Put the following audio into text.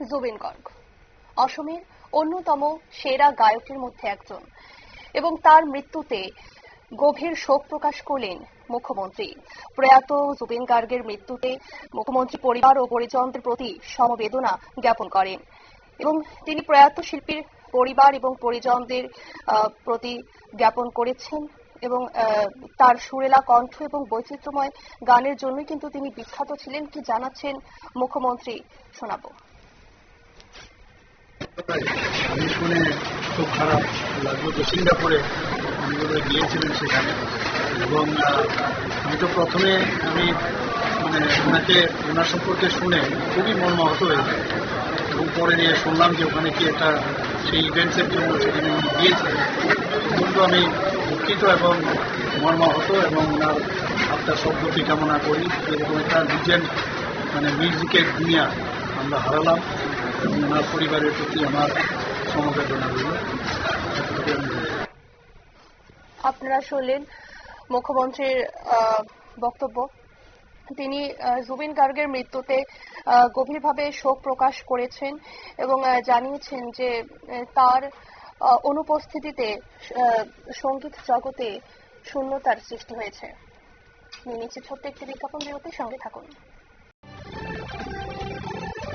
জুবিন গর্গ। অসমের অন্যতম সেরা গায়কের মধ্যে একজন। এবং তার মৃত্যুতে গভীর শোক প্রকাশ করলেন মুখ্যমন্ত্রী। প্রয়াত জুবিন গার্গের মৃত্যুতে মুখ্যমন্ত্রী পরিবার ও পরিজনদের প্রতি সমবেদনা জ্ঞাপন করেন। এবং তিনি প্রয়াত শিল্পীর পরিবার এবং পরিজনদের প্রতি জ্ঞাপন করেছেন এবং তার সুরেলা কণ্ঠ এবং বৈচিত্র্যময় গানের জন্যই কিন্তু তিনি বিখ্যাত ছিলেন কি জানাচ্ছেন মুখ্যমন্ত্রী শোনাবো। আমি শুনে খুব খারাপ লাগল তো সিঙ্গাপুরে উনি গিয়েছিলেন সেখানে। এবং আমি তো প্রথমে আমি মানে ওনাকে, ওনার সম্পর্কে শুনে খুবই মর্মাহত হয়েছে এবং পরে নিয়ে শুনলাম যে ওখানে কি একটা সেই ইভেন্টসের জন্য সেখানে উনি গিয়েছেন কিন্তু আমি দুঃখিত এবং মর্মাহত এবং ওনার আত্মার শব্দটি কামনা করি। এরকম একটা লিজেন্ড মানে মিউজিকের দুনিয়া আমরা হারালাম। এবং ওনার পরিবারের প্রতি আমার সমবেদনা রইল। আপনারা শুনলেন মুখ্যমন্ত্রীর বক্তব্য। তিনি জুবিন গার্গের মৃত্যুতে গভীরভাবে শোক প্রকাশ করেছেন এবং জানিয়েছেন যে তার অনুপস্থিতিতে সংগীত জগতে শূন্যতার সৃষ্টি হয়েছে। নিয়ে ছোট্ট একটি বিজ্ঞাপন, বিরতির সঙ্গে থাকুন।